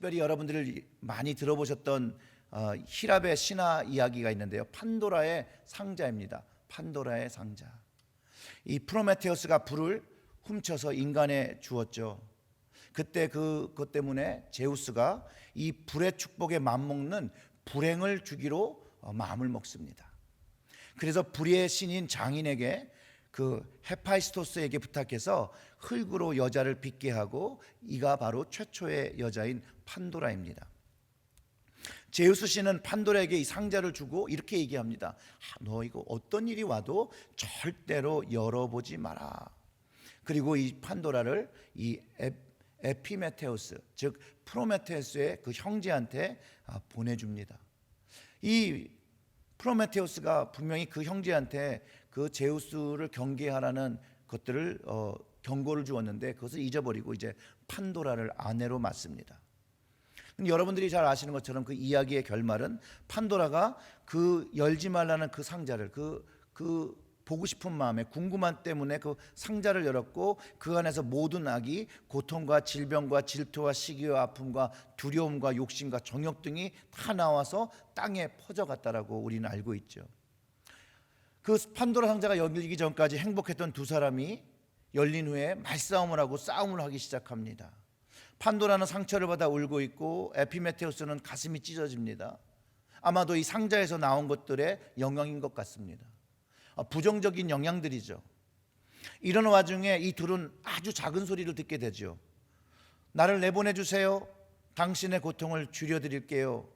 특별히 여러분들이 많이 들어보셨던 어, 히랍의 신화 이야기가 있는데요. 판도라의 상자입니다. 판도라의 상자. 이 프로메테우스가 불을 훔쳐서 인간에 주었죠. 그때 그, 것 때문에 제우스가 이 불의 축복에 맘먹는 불행을 주기로 어, 마음을 먹습니다. 그래서 불의 신인 장인에게 그 헤파이스토스에게 부탁해서 흙으로 여자를 빚게 하고 이가 바로 최초의 여자인 판도라입니다. 제우스 씨는 판도라에게 이 상자를 주고 이렇게 얘기합니다. 아, 너 이거 어떤 일이 와도 절대로 열어보지 마라. 그리고 이 판도라를 이 에, 에피메테우스 즉 프로메테우스의 그 형제한테 아, 보내줍니다. 이 프로메테우스가 분명히 그 형제한테 그 제우스를 경계하라는 것들을 어, 경고를 주었는데 그것을 잊어버리고 이제 판도라를 아내로 맞습니다. 여러분들이 잘 아시는 것처럼 그 이야기의 결말은 판도라가 그 열지 말라는 그 상자를 그, 그 보고 싶은 마음에 궁금한 때문에 그 상자를 열었고 그 안에서 모든 악이 고통과 질병과 질투와 시기와 아픔과 두려움과 욕심과 정욕 등이 다 나와서 땅에 퍼져갔다라고 우리는 알고 있죠. 그 판도라 상자가 열리기 전까지 행복했던 두 사람이 열린 후에 말싸움을 하고 싸움을 하기 시작합니다. 판도라는 상처를 받아 울고 있고 에피메테우스는 가슴이 찢어집니다. 아마도 이 상자에서 나온 것들의 영향인 것 같습니다. 아, 부정적인 영향들이죠. 이런 와중에 이 둘은 아주 작은 소리를 듣게 되죠. 나를 내보내 주세요. 당신의 고통을 줄여 드릴게요.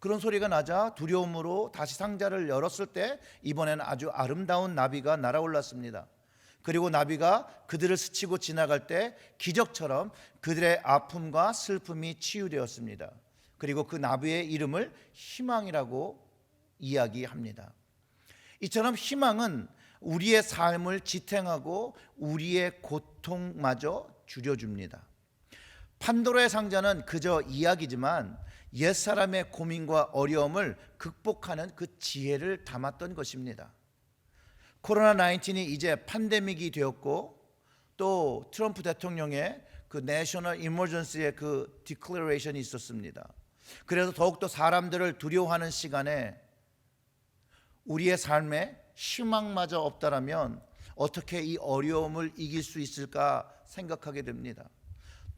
그런 소리가 나자 두려움으로 다시 상자를 열었을 때 이번에는 아주 아름다운 나비가 날아올랐습니다. 그리고 나비가 그들을 스치고 지나갈 때 기적처럼 그들의 아픔과 슬픔이 치유되었습니다. 그리고 그 나비의 이름을 희망이라고 이야기합니다. 이처럼 희망은 우리의 삶을 지탱하고 우리의 고통마저 줄여줍니다. 판도라의 상자는 그저 이야기지만 옛사람의 고민과 어려움을 극복하는 그 지혜를 담았던 것입니다. 코로나 19이 이제 팬데믹이 되었고 또 트럼프 대통령의 그 내셔널 이머전시의 그 디클레레이션이 있었습니다. 그래서 더욱더 사람들을 두려워하는 시간에 우리의 삶에 희망마저 없다라면 어떻게 이 어려움을 이길 수 있을까 생각하게 됩니다.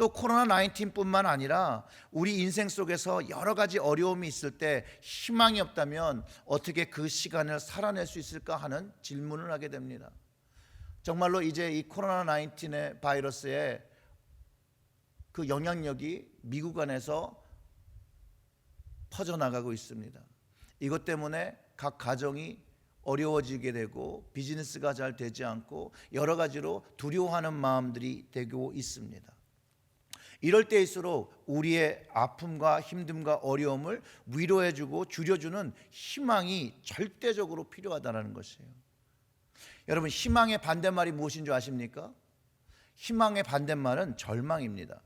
또 코로나 19뿐만 아니라 우리 인생 속에서 여러 가지 어려움이 있을 때 희망이 없다면 어떻게 그 시간을 살아낼 수 있을까 하는 질문을 하게 됩니다. 정말로 이제 이 코로나 19의 바이러스의 그 영향력이 미국 안에서 퍼져나가고 있습니다. 이것 때문에 각 가정이 어려워지게 되고 비즈니스가 잘 되지 않고 여러 가지로 두려워하는 마음들이 되고 있습니다. 이럴 때일수록 우리의 아픔과 힘듦과 어려움을 위로해주고 줄여주는 희망이 절대적으로 필요하다는 것이에요. 여러분 희망의 반대말이 무엇인 줄 아십니까? 희망의 반대말은 절망입니다.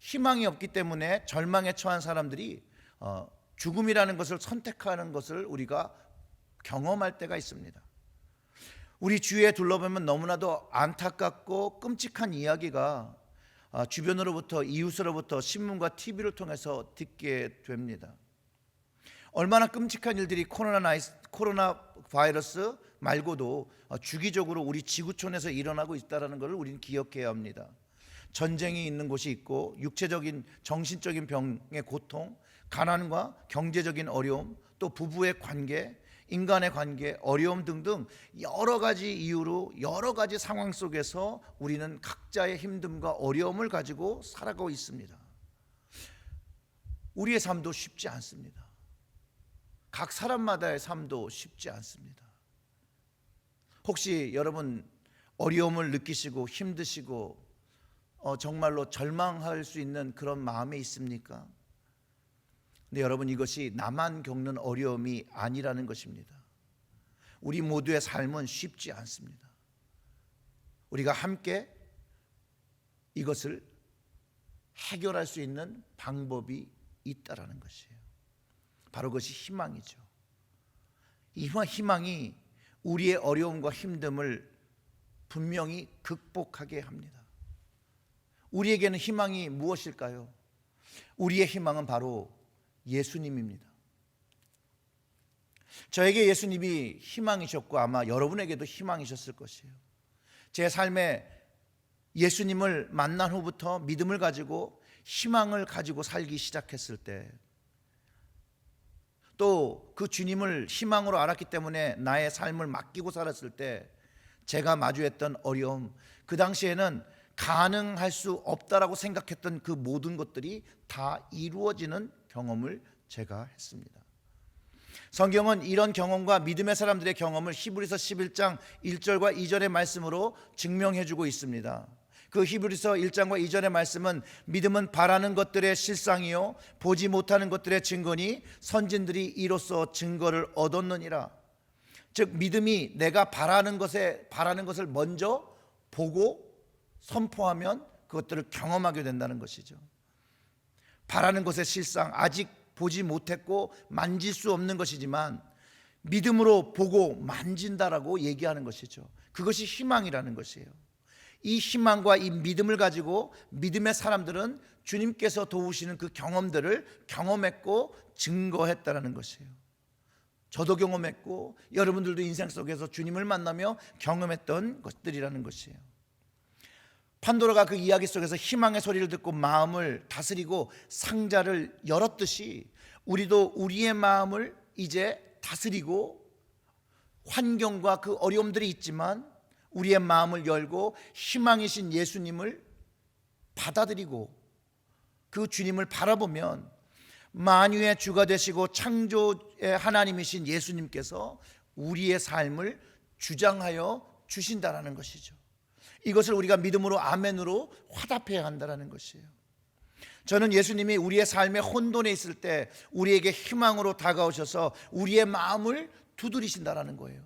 희망이 없기 때문에 절망에 처한 사람들이 어, 죽음이라는 것을 선택하는 것을 우리가 경험할 때가 있습니다. 우리 주위에 둘러보면 너무나도 안타깝고 끔찍한 이야기가 아, 주변으로부터 이웃으로부터 신문과 TV를 통해서 듣게 됩니다. 얼마나 끔찍한 일들이 코로나, 코로나 바이러스 말고도 어, 주기적으로 우리 지구촌에서 일어나고 있다는 것을 우리는 기억해야 합니다. 전쟁이 있는 곳이 있고 육체적인 정신적인 병의 고통, 가난과 경제적인 어려움, 또 부부의 관계, 인간의 관계, 어려움 등등 여러 가지 이유로 여러 가지 상황 속에서 우리는 각자의 힘듦과 어려움을 가지고 살아가고 있습니다. 우리의 삶도 쉽지 않습니다. 각 사람마다의 삶도 쉽지 않습니다. 혹시 여러분 어려움을 느끼시고 힘드시고 어, 정말로 절망할 수 있는 그런 마음에 있습니까? 근데 여러분 이것이 나만 겪는 어려움이 아니라는 것입니다. 우리 모두의 삶은 쉽지 않습니다. 우리가 함께 이것을 해결할 수 있는 방법이 있다라는 것이에요. 바로 그것이 희망이죠. 이 희망이 우리의 어려움과 힘듦을 분명히 극복하게 합니다. 우리에게는 희망이 무엇일까요? 우리의 희망은 바로 예수님입니다. 저에게 예수님이 희망이셨고 아마 여러분에게도 희망이셨을 것이에요. 제 삶에 예수님을 만난 후부터 믿음을 가지고 희망을 가지고 살기 시작했을 때 또 그 주님을 희망으로 알았기 때문에 나의 삶을 맡기고 살았을 때 제가 마주했던 어려움 그 당시에는 가능할 수 없다라고 생각했던 그 모든 것들이 다 이루어지는 경험을 제가 했습니다. 성경은 이런 경험과 믿음의 사람들의 경험을 히브리서 11장 1절과 2절의 말씀으로 증명해 주고 있습니다. 그 히브리서 1장과 2절의 말씀은 믿음은 바라는 것들의 실상이요 보지 못하는 것들의 증거니 선진들이 이로써 증거를 얻었느니라. 즉 믿음이 내가 바라는 것에 바라는 것을 먼저 보고 선포하면 그것들을 경험하게 된다는 것이죠. 바라는 것의 실상 아직 보지 못했고 만질 수 없는 것이지만 믿음으로 보고 만진다라고 얘기하는 것이죠. 그것이 희망이라는 것이에요. 이 희망과 이 믿음을 가지고 믿음의 사람들은 주님께서 도우시는 그 경험들을 경험했고 증거했다라는 것이에요. 저도 경험했고 여러분들도 인생 속에서 주님을 만나며 경험했던 것들이라는 것이에요. 판도라가 그 이야기 속에서 희망의 소리를 듣고 마음을 다스리고 상자를 열었듯이 우리도 우리의 마음을 이제 다스리고 환경과 그 어려움들이 있지만 우리의 마음을 열고 희망이신 예수님을 받아들이고 그 주님을 바라보면 만유의 주가 되시고 창조의 하나님이신 예수님께서 우리의 삶을 주장하여 주신다라는 것이죠. 이것을 우리가 믿음으로 아멘으로 화답해야 한다라는 것이에요. 저는 예수님이 우리의 삶의 혼돈에 있을 때 우리에게 희망으로 다가오셔서 우리의 마음을 두드리신다라는 거예요.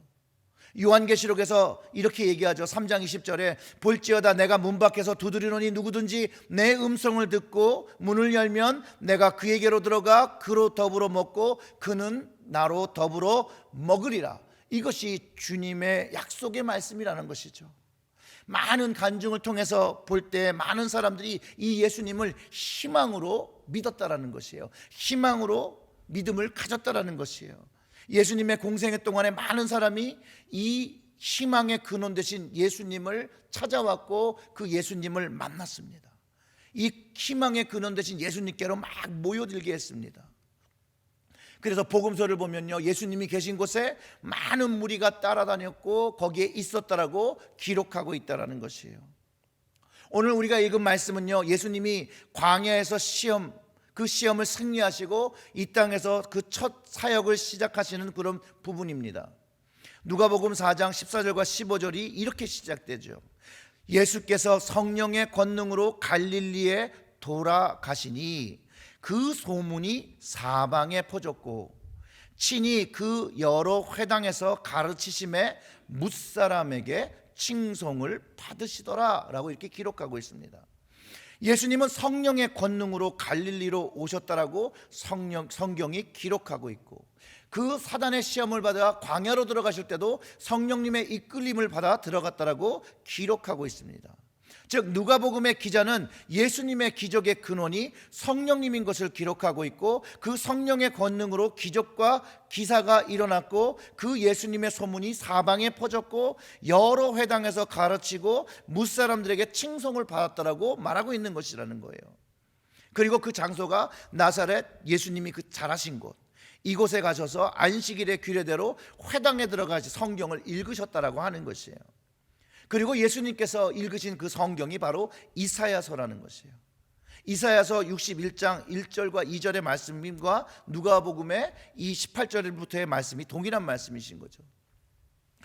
요한계시록에서 이렇게 얘기하죠. 3장 20절에 볼지어다 내가 문 밖에서 두드리노니 누구든지 내 음성을 듣고 문을 열면 내가 그에게로 들어가 그로 더불어 먹고 그는 나로 더불어 먹으리라. 이것이 주님의 약속의 말씀이라는 것이죠. 많은 간증을 통해서 볼 때 많은 사람들이 이 예수님을 희망으로 믿었다라는 것이에요. 희망으로 믿음을 가졌다라는 것이에요. 예수님의 공생애 동안에 많은 사람이 이 희망의 근원 되신 예수님을 찾아왔고 그 예수님을 만났습니다. 이 희망의 근원 되신 예수님께로 막 모여들게 했습니다. 그래서 복음서를 보면요. 예수님이 계신 곳에 많은 무리가 따라다녔고 거기에 있었다라고 기록하고 있다라는 것이에요. 오늘 우리가 읽은 말씀은요. 예수님이 광야에서 시험 그 시험을 승리하시고 이 땅에서 그 첫 사역을 시작하시는 그런 부분입니다. 누가복음 4장 14절과 15절이 이렇게 시작되죠. 예수께서 성령의 권능으로 갈릴리에 돌아가시니 그 소문이 사방에 퍼졌고 친히 그 여러 회당에서 가르치심에 무사람에게 칭송을 받으시더라라고 이렇게 기록하고 있습니다. 예수님은 성령의 권능으로 갈릴리로 오셨다라고 성령, 성경이 기록하고 있고 그 사단의 시험을 받아 광야로 들어가실 때도 성령님의 이끌림을 받아 들어갔다라고 기록하고 있습니다. 즉 누가복음의 기자는 예수님의 기적의 근원이 성령님인 것을 기록하고 있고 그 성령의 권능으로 기적과 기사가 일어났고 그 예수님의 소문이 사방에 퍼졌고 여러 회당에서 가르치고 무사람들에게 칭송을 받았다라고 말하고 있는 것이라는 거예요. 그리고 그 장소가 나사렛 예수님이 그 자라신 곳 이곳에 가셔서 안식일의 규례대로 회당에 들어가서 성경을 읽으셨다라고 하는 것이에요. 그리고 예수님께서 읽으신 그 성경이 바로 이사야서라는 것이에요. 이사야서 61장 1절과 2절의 말씀과 누가복음의 이 18절부터의 말씀이 동일한 말씀이신 거죠.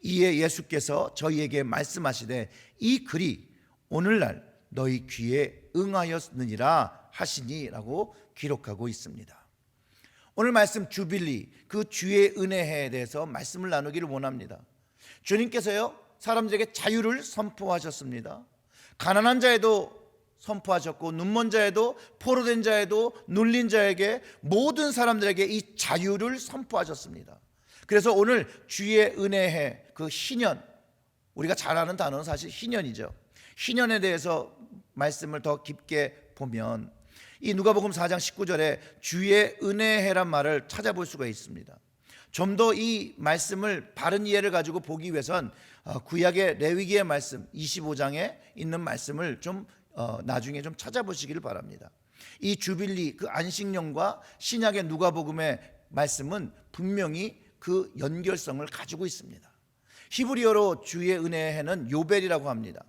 이에 예수께서 저희에게 말씀하시되 이 글이 오늘날 너희 귀에 응하였느니라 하시니라고 기록하고 있습니다. 오늘 말씀 주빌리 그 주의 은혜에 대해서 말씀을 나누기를 원합니다. 주님께서요 사람들에게 자유를 선포하셨습니다. 가난한 자에도 선포하셨고 눈먼 자에도 포로된 자에도 눌린 자에게 모든 사람들에게 이 자유를 선포하셨습니다. 그래서 오늘 주의 은혜해 그 희년 우리가 잘 아는 단어는 사실 희년이죠. 희년에 대해서 말씀을 더 깊게 보면 이 누가복음 4장 19절에 주의 은혜해란 말을 찾아볼 수가 있습니다. 좀 더 이 말씀을 바른 이해를 가지고 보기 위해선 어, 구약의 레위기의 말씀 25장에 있는 말씀을 좀 어, 나중에 좀 찾아보시기를 바랍니다. 이 주빌리 그 안식년과 신약의 누가복음의 말씀은 분명히 그 연결성을 가지고 있습니다. 히브리어로 주의 은혜해는 요벨이라고 합니다.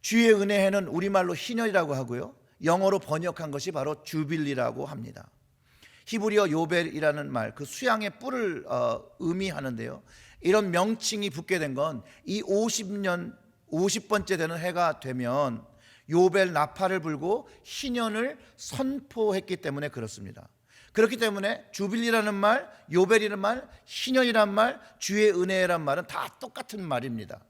주의 은혜해는 우리말로 희년이라고 하고요. 영어로 번역한 것이 바로 주빌리라고 합니다. 히브리어 요벨이라는 말, 그 수양의 뿔을 어, 의미하는데요. 이런 명칭이 붙게 된 건 이 50년 50번째 되는 해가 되면 요벨 나팔을 불고 희년을 선포했기 때문에 그렇습니다. 그렇기 때문에 주빌리라는 말, 요벨이라는 말, 희년이란 말, 주의 은혜란 말은 다 똑같은 말입니다.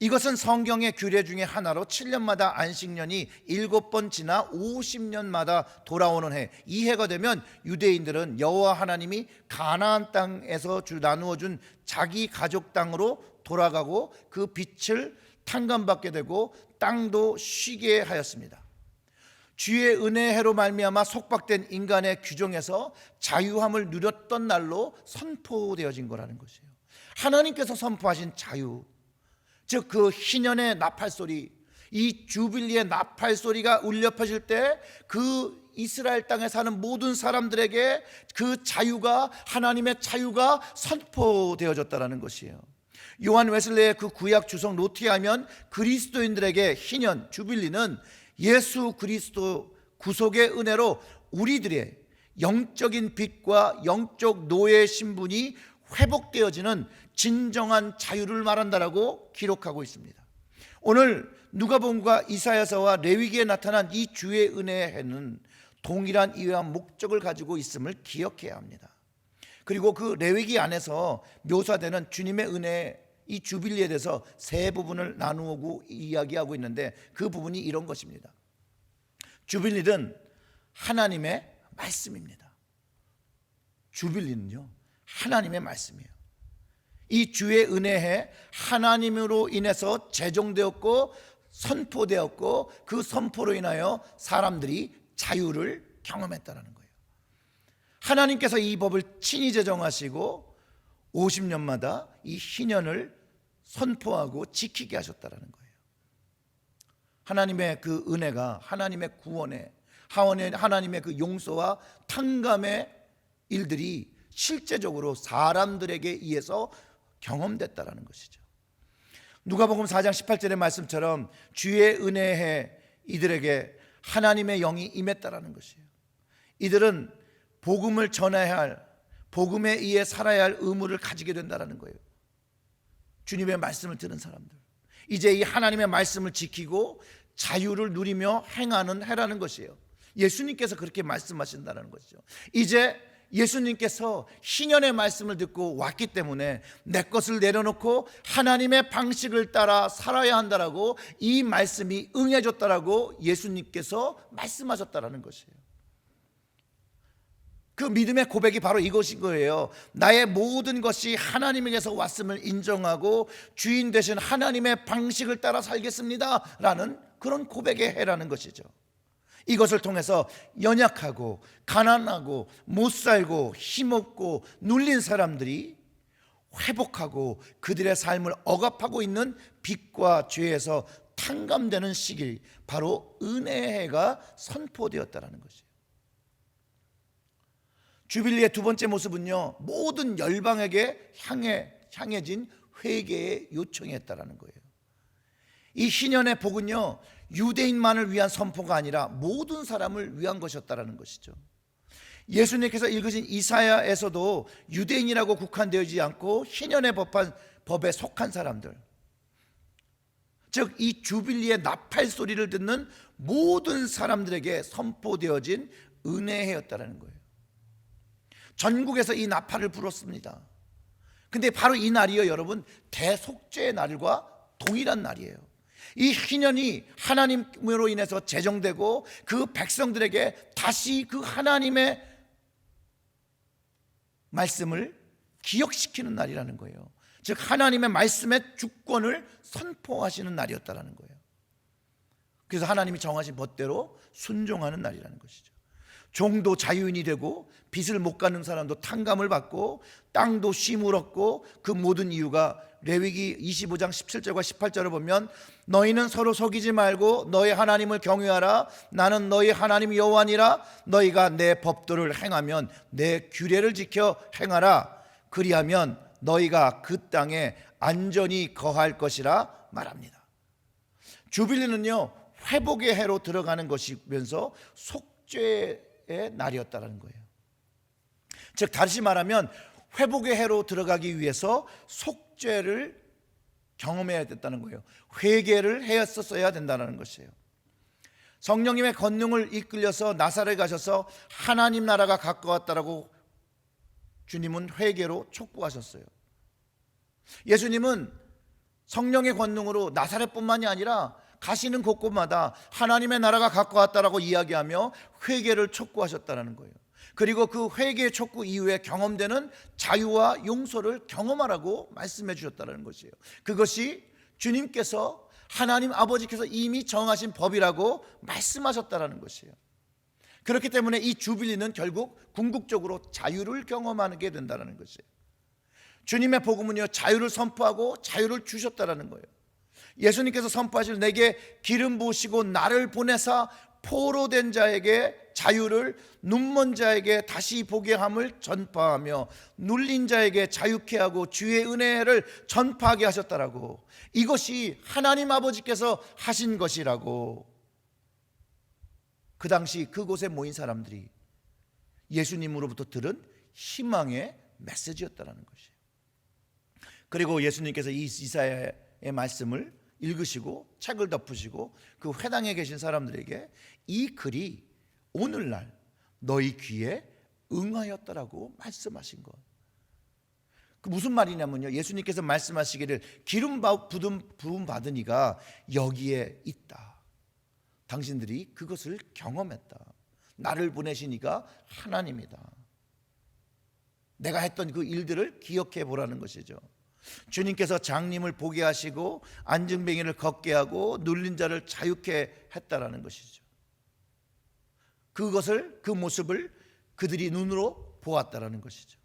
이것은 성경의 규례 중에 하나로 7년마다 안식년이 7번 지나 50년마다 돌아오는 해. 이 해가 되면 유대인들은 여호와 하나님이 가나안 땅에서 주 나누어 준 자기 가족 땅으로 돌아가고 그 빛을 탕감받게 되고 땅도 쉬게 하였습니다. 주의 은혜해로 말미암아 속박된 인간의 규정에서 자유함을 누렸던 날로 선포되어진 거라는 것이에요. 하나님께서 선포하신 자유, 즉 그 희년의 나팔 소리, 이 주빌리의 나팔 소리가 울려 퍼질 때 그 이스라엘 땅에 사는 모든 사람들에게 그 자유가 하나님의 자유가 선포되어졌다라는 것이에요. 요한 웨슬레의 그 구약 주석 노티하면 그리스도인들에게 희년 주빌리는 예수 그리스도 구속의 은혜로 우리들의 영적인 빛과 영적 노예의 신분이 회복되어지는 진정한 자유를 말한다라고 기록하고 있습니다. 오늘 누가복음과 이사야서와 레위기에 나타난 이 주의 은혜의 해는 동일한 이유와 목적을 가지고 있음을 기억해야 합니다. 그리고 그 레위기 안에서 묘사되는 주님의 은혜 이 주빌리에 대해서 세 부분을 나누고 이야기하고 있는데 그 부분이 이런 것입니다. 주빌리는 하나님의 말씀입니다. 주빌리는요 하나님의 말씀이에요. 이 주의 은혜에 하나님으로 인해서 제정되었고 선포되었고 그 선포로 인하여 사람들이 자유를 경험했다는 거예요. 하나님께서 이 법을 친히 제정하시고 50년마다 이 희년을 선포하고 지키게 하셨다는 거예요. 하나님의 그 은혜가 하나님의 구원의 하나님의 그 용서와 탕감의 일들이 실제적으로 사람들에게 의해서 경험됐다라는 것이죠. 누가복음 4장 18절의 말씀처럼 주의 은혜에 이들에게 하나님의 영이 임했다라는 것이에요. 이들은 복음을 전해야 할 복음에 의해 살아야 할 의무를 가지게 된다라는 거예요. 주님의 말씀을 들은 사람들. 이제 이 하나님의 말씀을 지키고 자유를 누리며 행하는 해라는 것이에요. 예수님께서 그렇게 말씀하신다는 것이죠. 이제 예수님께서 신년의 말씀을 듣고 왔기 때문에 내 것을 내려놓고 하나님의 방식을 따라 살아야 한다라고 이 말씀이 응해졌다라고 예수님께서 말씀하셨다라는 것이에요. 그 믿음의 고백이 바로 이것인 거예요. 나의 모든 것이 하나님에게서 왔음을 인정하고 주인 되신 하나님의 방식을 따라 살겠습니다. 라는 그런 고백의 해라는 것이죠. 이것을 통해서 연약하고 가난하고 못 살고 힘없고 눌린 사람들이 회복하고 그들의 삶을 억압하고 있는 빛과 죄에서 탕감되는 시기 바로 은혜의 해가 선포되었다는 것이에요. 주빌리의 두 번째 모습은요 모든 열방에게 향해 향해진 회개의 요청이었다라는 거예요. 이 신년의 복은요 유대인만을 위한 선포가 아니라 모든 사람을 위한 것이었다라는 것이죠. 예수님께서 읽으신 이사야에서도 유대인이라고 국한되지 않고 희년의 법한 법에 속한 사람들, 즉 이 주빌리의 나팔 소리를 듣는 모든 사람들에게 선포되어진 은혜였다라는 거예요. 전국에서 이 나팔을 불었습니다. 근데 바로 이 날이요, 여러분, 대속죄의 날과 동일한 날이에요. 이 희년이 하나님으로 인해서 제정되고 그 백성들에게 다시 그 하나님의 말씀을 기억시키는 날이라는 거예요. 즉 하나님의 말씀의 주권을 선포하시는 날이었다라는 거예요. 그래서 하나님이 정하신 법대로 순종하는 날이라는 것이죠. 종도 자유인이 되고 빚을 못 갚는 사람도 탕감을 받고 땅도 얻고 그 모든 이유가 레위기 25장 17절과 18절을 보면 너희는 서로 속이지 말고 너희 하나님을 경외하라 나는 너희 하나님 여호와니라 너희가 내 법도를 행하면 내 규례를 지켜 행하라 그리하면 너희가 그 땅에 안전히 거할 것이라 말합니다. 주빌리는요 회복의 해로 들어가는 것이면서 속죄의 날이었다는 거예요. 즉 다시 말하면 회복의 해로 들어가기 위해서 속죄를 경험해야 됐다는 거예요. 회개를 했었어야 된다는 것이에요. 성령님의 권능을 이끌려서 나사렛 가셔서 하나님 나라가 가까웠다라고 주님은 회개로 촉구하셨어요. 예수님은 성령의 권능으로 나사렛뿐만이 아니라 가시는 곳곳마다 하나님의 나라가 가까웠다라고 이야기하며 회개를 촉구하셨다는 거예요. 그리고 그 회개 촉구 이후에 경험되는 자유와 용서를 경험하라고 말씀해 주셨다는 것이에요. 그것이 주님께서 하나님 아버지께서 이미 정하신 법이라고 말씀하셨다는 것이에요. 그렇기 때문에 이 주빌리는 결국 궁극적으로 자유를 경험하게 된다는 것이에요. 주님의 복음은요 자유를 선포하고 자유를 주셨다라는 거예요. 예수님께서 선포하실 내게 기름 부으시고 나를 보내사 포로된 자에게 자유를 눈먼 자에게 다시 보게 함을 전파하며 눌린 자에게 자유케 하고 주의 은혜를 전파하게 하셨다라고 이것이 하나님 아버지께서 하신 것이라고 그 당시 그곳에 모인 사람들이 예수님으로부터 들은 희망의 메시지였다라는 것이에요. 그리고 예수님께서 이 이사야의 말씀을 읽으시고 책을 덮으시고 그 회당에 계신 사람들에게 이 글이 오늘날 너희 귀에 응하였다라고 말씀하신 것. 그 무슨 말이냐면요. 예수님께서 말씀하시기를 기름 부음 받은 이가 여기에 있다. 당신들이 그것을 경험했다. 나를 보내시니까 하나님이다. 내가 했던 그 일들을 기억해 보라는 것이죠. 주님께서 장님을 보게 하시고 안증뱅이를 걷게 하고 눌린 자를 자유케 했다라는 것이죠. 그것을 그 모습을 그들이 눈으로 보았다라는 것이죠.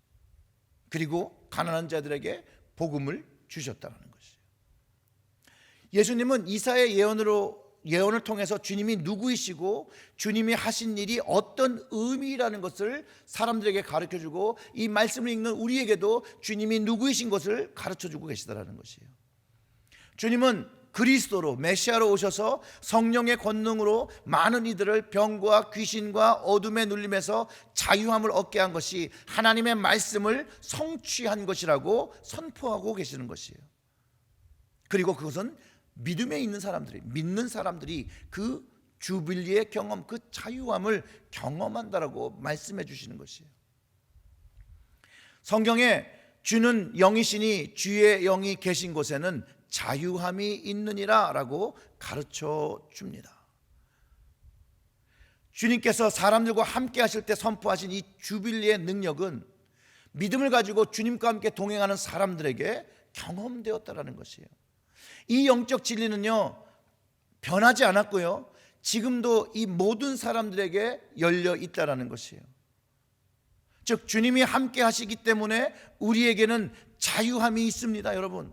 그리고 가난한 자들에게 복음을 주셨다라는 것이죠. 예수님은 이사의 예언으로 예언을 통해서 주님이 누구이시고 주님이 하신 일이 어떤 의미라는 것을 사람들에게 가르쳐 주고 이 말씀을 읽는 우리에게도 주님이 누구이신 것을 가르쳐 주고 계시다라는 것이에요. 주님은 그리스도로 메시아로 오셔서 성령의 권능으로 많은 이들을 병과 귀신과 어둠의 눌림에서 자유함을 얻게 한 것이 하나님의 말씀을 성취한 것이라고 선포하고 계시는 것이에요. 그리고 그것은 믿음에 있는 사람들이 믿는 사람들이 그 주빌리의 경험 그 자유함을 경험한다라고 말씀해 주시는 것이에요. 성경에 주는 영이시니 주의 영이 계신 곳에는 자유함이 있느니라라고 가르쳐 줍니다. 주님께서 사람들과 함께 하실 때 선포하신 이 주빌리의 능력은 믿음을 가지고 주님과 함께 동행하는 사람들에게 경험되었다라는 것이에요. 이 영적 진리는요, 변하지 않았고요. 지금도 이 모든 사람들에게 열려 있다라는 것이에요. 즉, 주님이 함께 하시기 때문에 우리에게는 자유함이 있습니다, 여러분.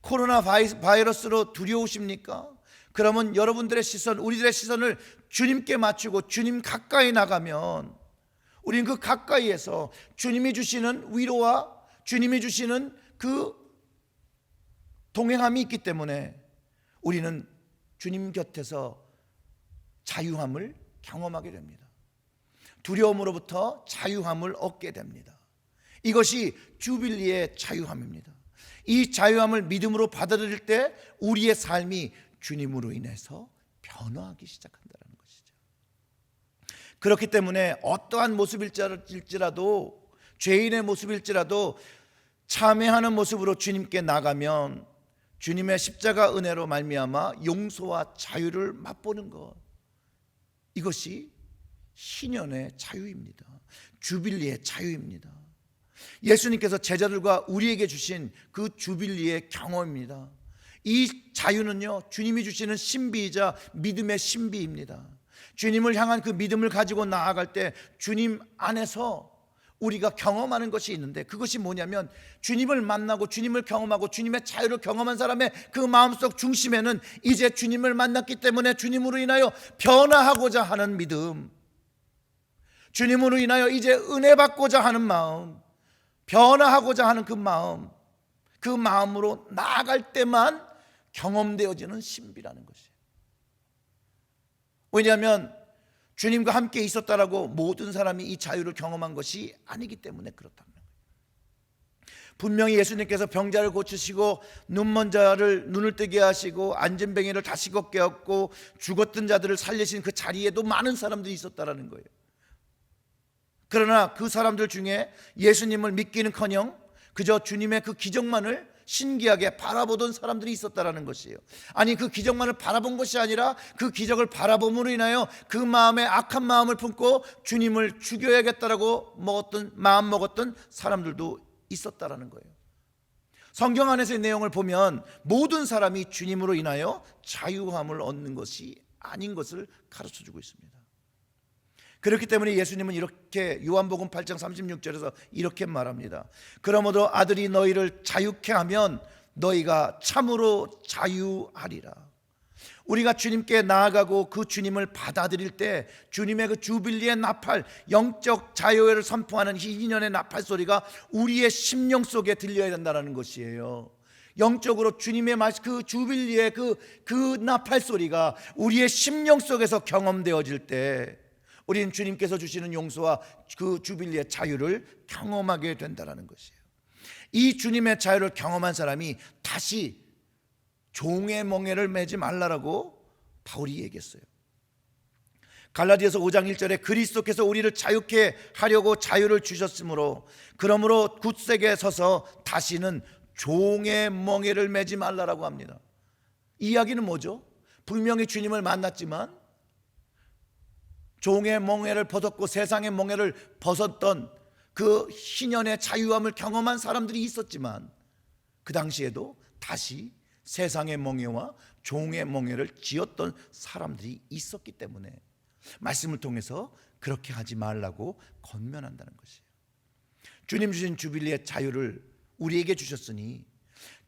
코로나 바이러스로 두려우십니까? 그러면 여러분들의 시선, 우리들의 시선을 주님께 맞추고 주님 가까이 나가면 우리는 그 가까이에서 주님이 주시는 위로와 주님이 주시는 그 동행함이 있기 때문에 우리는 주님 곁에서 자유함을 경험하게 됩니다. 두려움으로부터 자유함을 얻게 됩니다. 이것이 주빌리의 자유함입니다. 이 자유함을 믿음으로 받아들일 때 우리의 삶이 주님으로 인해서 변화하기 시작한다는 것이죠. 그렇기 때문에 어떠한 모습일지라도 죄인의 모습일지라도 참회하는 모습으로 주님께 나가면 주님의 십자가 은혜로 말미암아 용서와 자유를 맛보는 것 이것이 신년의 자유입니다. 주빌리의 자유입니다. 예수님께서 제자들과 우리에게 주신 그 주빌리의 경험입니다. 이 자유는요, 주님이 주시는 신비이자 믿음의 신비입니다. 주님을 향한 그 믿음을 가지고 나아갈 때 주님 안에서 우리가 경험하는 것이 있는데 그것이 뭐냐면 주님을 만나고 주님을 경험하고 주님의 자유를 경험한 사람의 그 마음속 중심에는 이제 주님을 만났기 때문에 주님으로 인하여 변화하고자 하는 믿음, 주님으로 인하여 이제 은혜 받고자 하는 마음, 변화하고자 하는 그 마음, 그 마음으로 나아갈 때만 경험되어지는 신비라는 것이에요. 왜냐하면 주님과 함께 있었다라고 모든 사람이 이 자유를 경험한 것이 아니기 때문에 그렇다는 거예요. 분명히 예수님께서 병자를 고치시고 눈먼 자를 눈을 뜨게 하시고 앉은 병이를 다시 걷게 하고 죽었던 자들을 살리신 그 자리에도 많은 사람들이 있었다라는 거예요. 그러나 그 사람들 중에 예수님을 믿기는커녕 그저 주님의 그 기적만을 신기하게 바라보던 사람들이 있었다라는 것이에요. 아니 그 기적만을 바라본 것이 아니라 그 기적을 바라봄으로 인하여 그 마음에 악한 마음을 품고 주님을 죽여야겠다라고 먹었던 마음 먹었던 사람들도 있었다라는 거예요. 성경 안에서의 내용을 보면 모든 사람이 주님으로 인하여 자유함을 얻는 것이 아닌 것을 가르쳐 주고 있습니다. 그렇기 때문에 예수님은 이렇게 요한복음 8장 36절에서 이렇게 말합니다. 그러므로 아들이 너희를 자유케 하면 너희가 참으로 자유하리라. 우리가 주님께 나아가고 그 주님을 받아들일 때 주님의 그 주빌리의 나팔, 영적 자유를 선포하는 희인년의 나팔 소리가 우리의 심령 속에 들려야 된다는 것이에요. 영적으로 주님의 말씀 그 주빌리의 그, 그 나팔 소리가 우리의 심령 속에서 경험되어질 때 우리는 주님께서 주시는 용서와 그 주빌리의 자유를 경험하게 된다는 것이에요. 이 주님의 자유를 경험한 사람이 다시 종의 멍에를 매지 말라라고 바울이 얘기했어요. 갈라디아서 5장 1절에 그리스도께서 우리를 자유케 하려고 자유를 주셨으므로 그러므로 굳세게 서서 다시는 종의 멍에를 매지 말라라고 합니다. 이 이야기는 뭐죠? 분명히 주님을 만났지만 종의 멍에를 벗었고 세상의 멍에를 벗었던 그 희년의 자유함을 경험한 사람들이 있었지만 그 당시에도 다시 세상의 멍에와 종의 멍에를 지었던 사람들이 있었기 때문에 말씀을 통해서 그렇게 하지 말라고 건면한다는 것이에요. 주님 주신 주빌리의 자유를 우리에게 주셨으니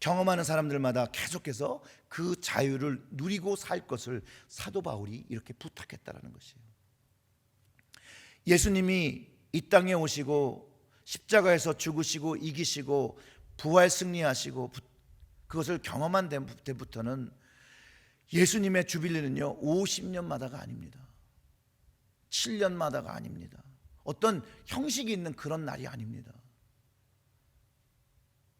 경험하는 사람들마다 계속해서 그 자유를 누리고 살 것을 사도 바울이 이렇게 부탁했다라는 것이에요. 예수님이 이 땅에 오시고 십자가에서 죽으시고 이기시고 부활 승리하시고 그것을 경험한 때부터는 예수님의 주빌리는요 50년마다가 아닙니다. 7년마다가 아닙니다. 어떤 형식이 있는 그런 날이 아닙니다.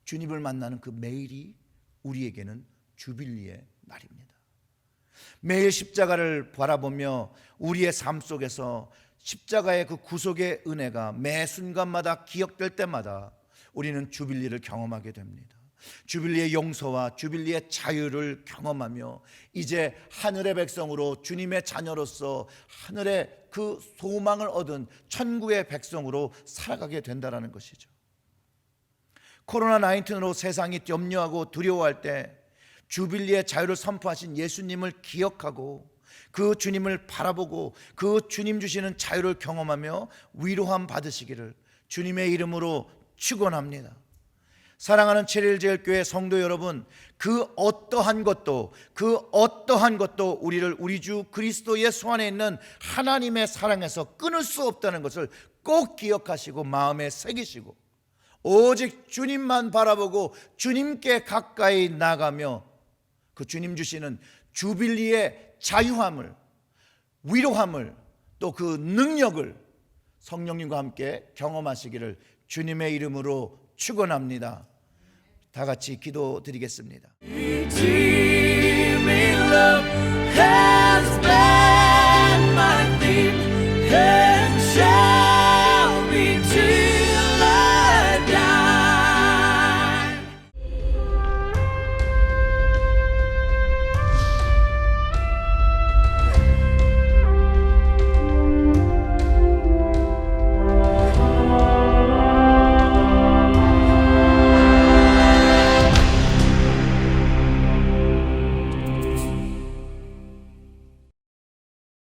주님을 만나는 그 매일이 우리에게는 주빌리의 날입니다. 매일 십자가를 바라보며 우리의 삶 속에서 십자가의 그 구속의 은혜가 매 순간마다 기억될 때마다 우리는 주빌리를 경험하게 됩니다. 주빌리의 용서와 주빌리의 자유를 경험하며 이제 하늘의 백성으로 주님의 자녀로서 하늘의 그 소망을 얻은 천국의 백성으로 살아가게 된다라는 것이죠. 코로나 19으로 세상이 염려하고 두려워할 때 주빌리의 자유를 선포하신 예수님을 기억하고 그 주님을 바라보고 그 주님 주시는 자유를 경험하며 위로함 받으시기를 주님의 이름으로 축원합니다. 사랑하는 칠일제일교회 성도 여러분, 그 어떠한 것도 그 어떠한 것도 우리를 우리 주 그리스도 예수 안에 있는 하나님의 사랑에서 끊을 수 없다는 것을 꼭 기억하시고 마음에 새기시고 오직 주님만 바라보고 주님께 가까이 나가며 그 주님 주시는 주빌리의 자유함을 위로함을 또 그 능력을 성령님과 함께 경험하시기를 주님의 이름으로 축원합니다. 다 같이 기도드리겠습니다.